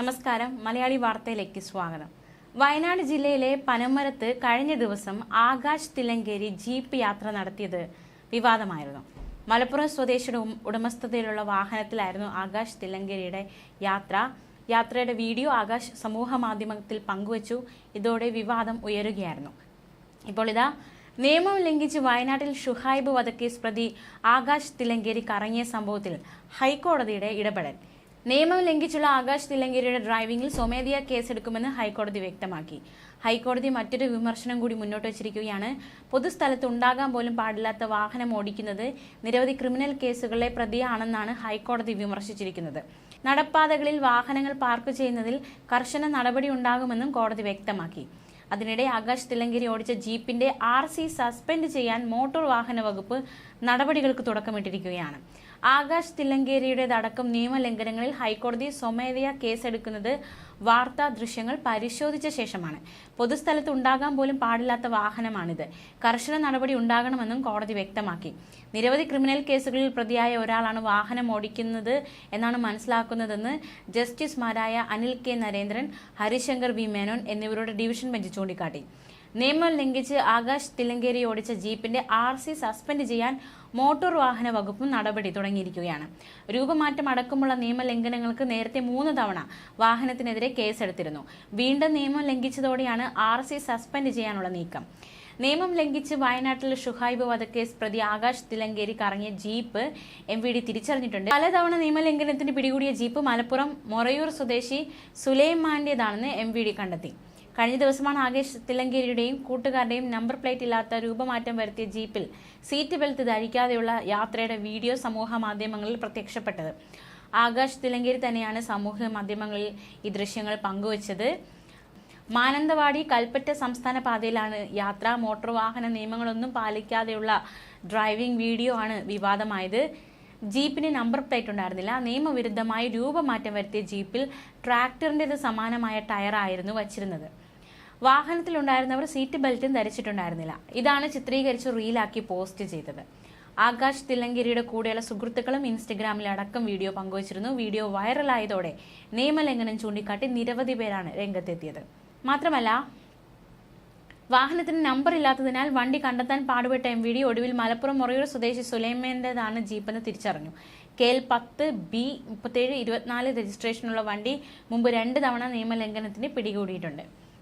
നമസ്കാരം. മലയാളി വാർത്തയിലേക്ക് സ്വാഗതം. വയനാട് ജില്ലയിലെ പനമരത്ത് കഴിഞ്ഞ ദിവസം ആകാശ് തിലങ്കേരി ജീപ്പ് യാത്ര നടത്തിയത് വിവാദമായിരുന്നു. മലപ്പുറം സ്വദേശിയുടെ ഉടമസ്ഥതയിലുള്ള വാഹനത്തിലായിരുന്നു ആകാശ് തിലങ്കേരിയുടെ യാത്ര. യാത്രയുടെ വീഡിയോ ആകാശ് സമൂഹ മാധ്യമത്തിൽ പങ്കുവച്ചു. ഇതോടെ വിവാദം ഉയരുകയായിരുന്നു. ഇപ്പോൾ ഇതാ നിയമം ലംഘിച്ച് വയനാട്ടിൽ ഷുഹൈബ് വധക്കേസ് പ്രതി ആകാശ് തിലങ്കേരി കറങ്ങിയ സംഭവത്തിൽ ഹൈക്കോടതിയുടെ ഇടപെടൽ. നിയമം ലംഘിച്ചുള്ള ആകാശ് തിലങ്കേരിയുടെ ഡ്രൈവിംഗിൽ സ്വമേധയാ കേസെടുക്കുമെന്ന് ഹൈക്കോടതി വ്യക്തമാക്കി. ഹൈക്കോടതി മറ്റൊരു വിമർശനം കൂടി മുന്നോട്ട് വച്ചിരിക്കുകയാണ്. പൊതുസ്ഥലത്ത് ഉണ്ടാകാൻ പോലും പാടില്ലാത്ത വാഹനം ഓടിക്കുന്നത് നിരവധി ക്രിമിനൽ കേസുകളിലെ പ്രതിയാണെന്നാണ് ഹൈക്കോടതി വിമർശിച്ചിരിക്കുന്നത്. നടപ്പാതകളിൽ വാഹനങ്ങൾ പാർക്ക് ചെയ്യുന്നതിൽ കർശന നടപടി ഉണ്ടാകുമെന്നും കോടതി വ്യക്തമാക്കി. അതിനിടെ ആകാശ് തില്ലങ്കേരി ഓടിച്ച ജീപ്പിന്റെ ആർ സി സസ്പെൻഡ് ചെയ്യാൻ മോട്ടോർ വാഹന വകുപ്പ് നടപടികൾക്ക് തുടക്കമിട്ടിരിക്കുകയാണ്. ആകാശ് തിലങ്കേരിയുടേതടക്കം നിയമലംഘനങ്ങളിൽ ഹൈക്കോടതി സ്വമേധയാ കേസെടുക്കുന്നത് വാർത്താ ദൃശ്യങ്ങൾ പരിശോധിച്ച ശേഷമാണ്. പൊതുസ്ഥലത്ത് ഉണ്ടാകാൻ പോലും പാടില്ലാത്ത വാഹനമാണിത്. കർശന നടപടി ഉണ്ടാകണമെന്നും കോടതി വ്യക്തമാക്കി. നിരവധി ക്രിമിനൽ കേസുകളിൽ പ്രതിയായ ഒരാളാണ് വാഹനം ഓടിക്കുന്നത് എന്നാണ് മനസ്സിലാക്കുന്നതെന്ന് ജസ്റ്റിസുമാരായ അനിൽ കെ നരേന്ദ്രൻ ഹരിശങ്കർ വി മേനോൻ എന്നിവരുടെ ഡിവിഷൻ ബെഞ്ച് ചൂണ്ടിക്കാട്ടി. നിയമം ലംഘിച്ച് ആകാശ് തിലങ്കേരി ഓടിച്ച ജീപ്പിന്റെ ആർ സി സസ്പെൻഡ് ചെയ്യാൻ മോട്ടോർ വാഹന വകുപ്പും നടപടി തുടങ്ങിയിരിക്കുകയാണ്. രൂപമാറ്റം അടക്കമുള്ള നിയമലംഘനങ്ങൾക്ക് നേരത്തെ മൂന്ന് തവണ വാഹനത്തിനെതിരെ കേസെടുത്തിരുന്നു. വീണ്ടും നിയമം ലംഘിച്ചതോടെയാണ് ആർ സി സസ്പെൻഡ് ചെയ്യാനുള്ള നീക്കം. നിയമം ലംഘിച്ച് വയനാട്ടിൽ ഷുഹൈബ് വധക്കേസ് പ്രതി ആകാശ് തിലങ്കേരി കറങ്ങിയ ജീപ്പ് എം വി ഡി തിരിച്ചറിഞ്ഞിട്ടുണ്ട്. പലതവണ നിയമലംഘനത്തിന് പിടികൂടിയ ജീപ്പ് മലപ്പുറം മൊറയൂർ സ്വദേശി സുലൈമാന്റേതാണെന്ന് എം വി ഡി കണ്ടെത്തി. കഴിഞ്ഞ ദിവസമാണ് ആകേഷ് തിലങ്കേരിയുടെയും കൂട്ടുകാരുടെയും നമ്പർ പ്ലേറ്റ് ഇല്ലാത്ത രൂപമാറ്റം വരുത്തിയ ജീപ്പിൽ സീറ്റ് ബെൽറ്റ് ധരിക്കാതെയുള്ള യാത്രയുടെ വീഡിയോ സമൂഹ മാധ്യമങ്ങളിൽ പ്രത്യക്ഷപ്പെട്ടത്. ആകാശ് തിലങ്കേരി തന്നെയാണ് സമൂഹ മാധ്യമങ്ങളിൽ ഈ ദൃശ്യങ്ങൾ പങ്കുവച്ചത്. മാനന്തവാടി കൽപ്പറ്റ സംസ്ഥാന പാതയിലാണ് യാത്ര. മോട്ടോർ വാഹന നിയമങ്ങളൊന്നും പാലിക്കാതെയുള്ള ഡ്രൈവിംഗ് വീഡിയോ ആണ് വിവാദമായത്. ജീപ്പിന് നമ്പർ പ്ലേറ്റ് ഉണ്ടായിരുന്നില്ല. നിയമവിരുദ്ധമായി രൂപമാറ്റം വരുത്തിയ ജീപ്പിൽ ട്രാക്ടറിന്റെത് സമാനമായ ടയറായിരുന്നു വച്ചിരുന്നത്. വാഹനത്തിലുണ്ടായിരുന്നവർ സീറ്റ് ബെൽറ്റും ധരിച്ചിട്ടുണ്ടായിരുന്നില്ല. ഇതാണ് ചിത്രീകരിച്ച് റീലാക്കി പോസ്റ്റ് ചെയ്തത്. ആകാശ് തില്ലങ്കിരിയുടെ കൂടെയുള്ള സുഹൃത്തുക്കളും ഇൻസ്റ്റഗ്രാമിൽ അടക്കം വീഡിയോ പങ്കുവച്ചിരുന്നു. വീഡിയോ വൈറലായതോടെ നിയമലംഘനം ചൂണ്ടിക്കാട്ടി നിരവധി പേരാണ് രംഗത്തെത്തിയത്. മാത്രമല്ല വാഹനത്തിന് നമ്പർ ഇല്ലാത്തതിനാൽ വണ്ടി കണ്ടെത്താൻ പാടുപെട്ട എം വി ഡി ഒടുവിൽ മലപ്പുറം മൊറയൂർ സ്വദേശി സുലൈമേന്റേതാണ് ജീപ്പെന്ന് തിരിച്ചറിഞ്ഞു. കെ എൽ പത്ത് ബി മുപ്പത്തേഴ് ഇരുപത്തിനാല് രജിസ്ട്രേഷനുള്ള വണ്ടി മുമ്പ് രണ്ട് തവണ നിയമലംഘനത്തിന് പിടികൂടിയിട്ടുണ്ട്.